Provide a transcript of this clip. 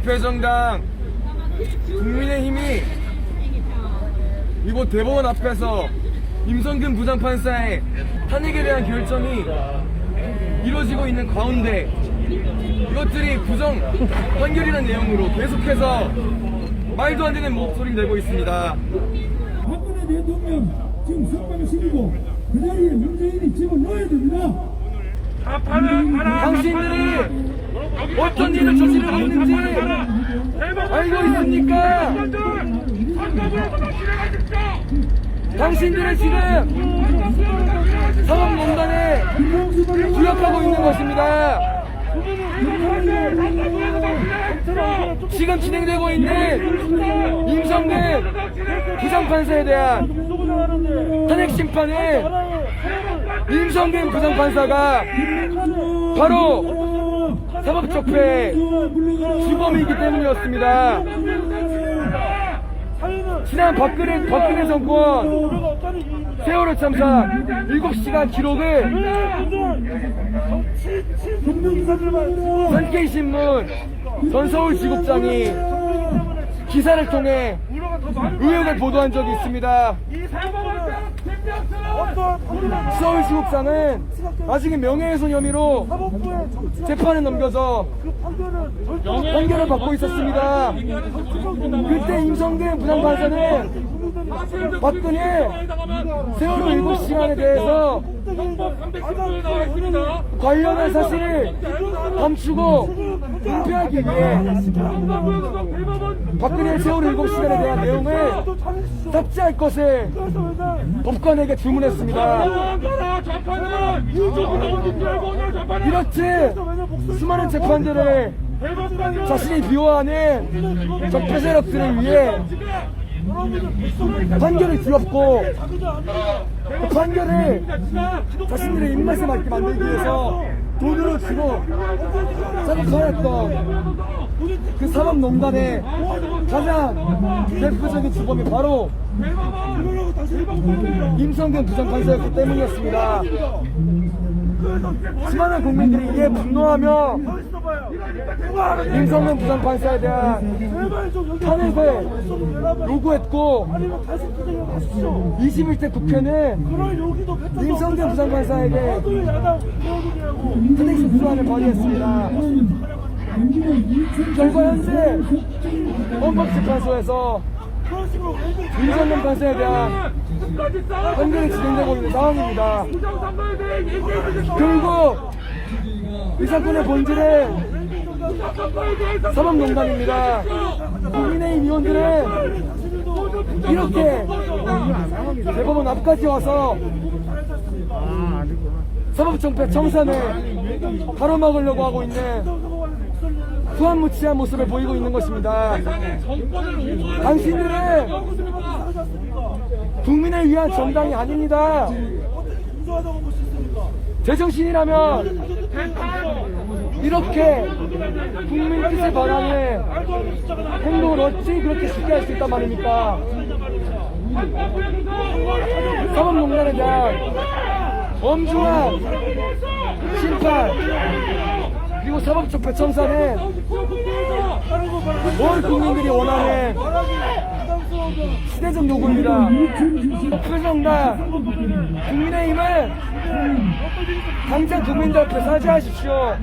적폐정당 국민의힘이 이곳 대법원 앞에서 임성근 부장판사의 탄핵에 대한 결정이 이루어지고 있는 가운데 이것들이 부정 판결이라는 내용으로 계속해서 말도 안 되는 목소리를 내고 있습니다. 박근혜 대통령 지금 석방시키고 그 자리에 문재인이 집어넣어야 됩니다. 당신들이 어떤 일을 저지르고 있는지 알고 있습니까? 당신들은 지금 사법농단에 주력하고 있는 것입니다. 지금 진행되고 있는 임성근 부장판사에 대한 탄핵 심판은 임성근 부장판사가 바로 사법적폐 주범이기 때문이었습니다. 지난 박근혜, 박근혜 정권 세월호 참사 7시간 기록을 산케이신문 전 서울지국장이 기사를 통해 의혹을 보도한 적이 있습니다. 서울지국장은 아직은 명예훼손 혐의로 재판에 넘겨져 판결을 받고 있었습니다. 그때 임성근 부장판사는 박근혜 세월호 7시간에 대해서 관련한 사실을 감추고 은폐하기 위해 박근혜 세월호 7시간에 대한 내용을 삭제할 것을 법관에게 주문했습니다. 이렇듯 수많은 재판들을 자신이 비호하는 적폐 세력들을 위해 판결을 뒤엎고 그 판결을 자신들의 입맛에 맞게 만들기 위해서 돈으로 주고 작업하였던 그 사법농단의 가장 대표적인 주범이 바로 임성근 부장판사였기 때문이었습니다. 수많은 국민들이 이에 분노하며 임성근 부장판사에 대한 탄핵을 요구했고 21대 국회는 임성근 부장판사에게 탄핵 소추안을 발의했습니다. 결과 현재 헌법재판소에서 임성근 판사에 대한 판결이 진행되고 있는 상황입니다. 결국 이 사건의 본질은 사법농단입니다. 국민의힘 의원들은 이렇게 대법원 앞까지 와서 사법정패 청산을 가로막으려고 하고 있는 후한무치한 모습을 보이고 있는 것입니다. 당신들은 국민을 위한 정당이 아닙니다. 제정신이라면 이렇게 국민 뜻에 반하는 행동을 어찌 그렇게 쉽게 할 수 있단 말입니까? 사법농단에 대한 엄중한 심판 그리고 사법적폐 청산은 온 국민들이 원하는 시대적 요구입니다. 표정당 국민의힘은 당장 국민들 앞에 사죄하십시오.